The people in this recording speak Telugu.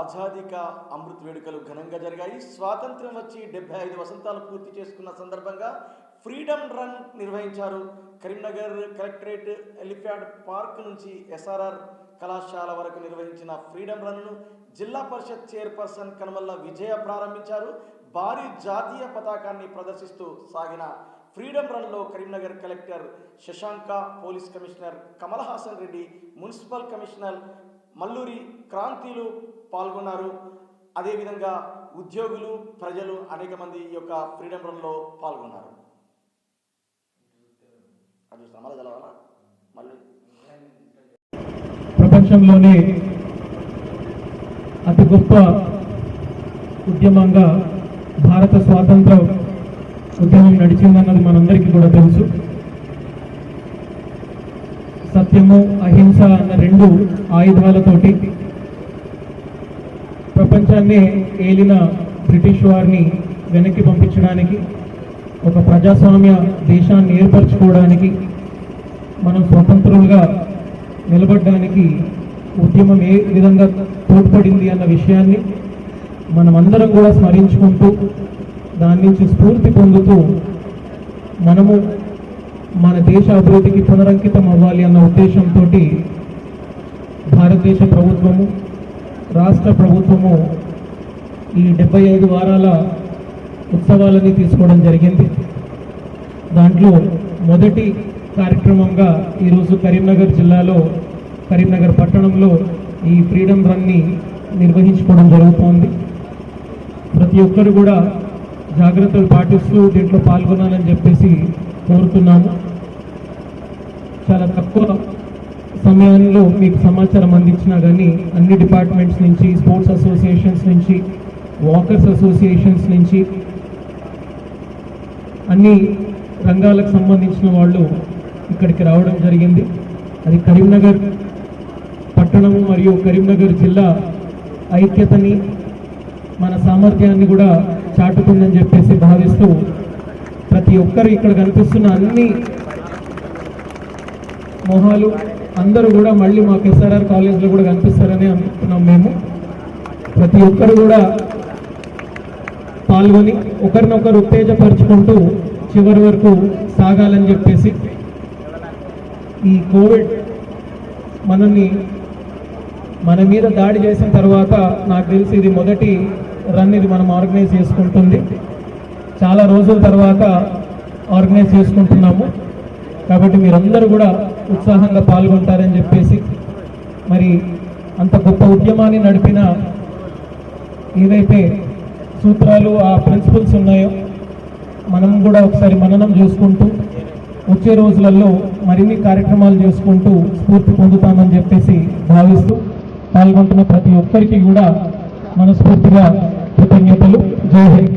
ఆజాదీ కా అమృత్ వేడుకలు ఘనంగా జరిగాయి. స్వాతంత్ర్యం వచ్చి డెబ్బై ఐదు వసంతాలు పూర్తి చేసుకున్న సందర్భంగా ఫ్రీడమ్ రన్ నిర్వహించారు కరీంనగర్ కలెక్టరేట్ ఎలిఫ్యాడ్ పార్క్ నుంచి ఎస్ఆర్ఆర్ కళాశాల వరకు నిర్వహించిన ఫ్రీడమ్ రన్ను జిల్లా పరిషత్ చైర్పర్సన్ కనుమల్ల విజయ ప్రారంభించారు. భారీ జాతీయ పతాకాన్ని ప్రదర్శిస్తూ సాగిన ఫ్రీడమ్ రన్లో Karimnagar collector Shashanka police commissioner Kamal Haasan Reddy municipal commissioner Malluri క్రాంతిలు పాల్గొన్నారు. అదేవిధంగా ఉద్యోగులు ప్రజలు అనేక మంది ఈ యొక్క ఫ్రీడమ్ రన్లో పాల్గొన్నారు. మళ్ళీ? ప్రపంచంలోనే అతి గొప్ప ఉద్యమంగా భారత స్వాతంత్ర ఉద్యమం నడిచిందన్నది మనందరికీ కూడా తెలుసు. సత్యము అహింస అన్న రెండు ఆయుధాలతోటి ప్రపంచాన్నే ఏలిన బ్రిటిష్ వారిని వెనక్కి పంపించడానికి ఒక ప్రజాస్వామ్య దేశాన్ని ఏర్పరచుకోవడానికి మనం స్వతంత్రులుగా నిలబడడానికి ఉద్యమం ఏ విధంగా తోడ్పడింది అన్న విషయాన్ని మనమందరం కూడా స్మరించుకుంటూ దాని నుంచి స్ఫూర్తి పొందుతూ మనము మన దేశ అభివృద్ధికి పునరంకితం అవ్వాలి అన్న ఉద్దేశంతో భారతదేశ ప్రభుత్వము రాష్ట్ర ప్రభుత్వము ఈ డెబ్బై ఐదు వారాల ఉత్సవాలని తీసుకోవడం జరిగింది. దాంట్లో మొదటి కార్యక్రమంగా ఈరోజు కరీంనగర్ జిల్లాలో కరీంనగర్ పట్టణంలో ఈ ఫ్రీడమ్ రన్ని నిర్వహించుకోవడం జరుగుతోంది. ప్రతి ఒక్కరు కూడా జాగ్రత్తలు పాటిస్తూ దీంట్లో పాల్గొనాలని చెప్పేసి కోరుతున్నాము. చాలా తక్కువ సమయంలో మీకు సమాచారం అందించినా కానీ అన్ని డిపార్ట్మెంట్స్ నుంచి స్పోర్ట్స్ అసోసియేషన్స్ నుంచి వాకర్స్ అసోసియేషన్స్ నుంచి అన్ని రంగాలకు సంబంధించిన వాళ్ళు ఇక్కడికి రావడం జరిగింది. అది కరీంనగర్ పట్టణము మరియు కరీంనగర్ జిల్లా ఐక్యతని మన సామర్థ్యాన్ని కూడా చాటుతుందని చెప్పేసి భావిస్తూ ప్రతి ఒక్కరు ఇక్కడ కనిపిస్తున్న అన్ని మొహాలు అందరూ కూడా మళ్ళీ మాకు ఎస్ఆర్ఆర్ కాలేజ్లో కూడా కనిపిస్తారని అనుకుంటున్నాం మేము. ప్రతి ఒక్కరు కూడా పాల్గొని ఒకరినొకరు ఉత్తేజపరుచుకుంటూ చివరి వరకు సాగాలని చెప్పేసి ఈ కోవిడ్ మనల్ని మన మీద దాడి చేసిన తర్వాత నాకు తెలిసి ఇది మొదటి రన్ ఇది మనం ఆర్గనైజ్ చేసుకుంటుంది. చాలా రోజుల తర్వాత ఆర్గనైజ్ చేసుకుంటున్నాము. కాబట్టి మీరందరూ కూడా ఉత్సాహంగా పాల్గొంటారని చెప్పేసి మరి అంత గొప్ప ఉద్యమాన్ని నడిపిన ఏదైతే సూత్రాలు ఆ ప్రిన్సిపల్స్ ఉన్నాయో మనం కూడా ఒకసారి మననం చేసుకుంటూ వచ్చే రోజులలో మరిన్ని కార్యక్రమాలు చేసుకుంటూ స్ఫూర్తి పొందుతామని చెప్పేసి భావిస్తూ పాల్గొంటున్న ప్రతి ఒక్కరికి కూడా మనస్ఫూర్తిగా కృతజ్ఞతలు. జై హింద్.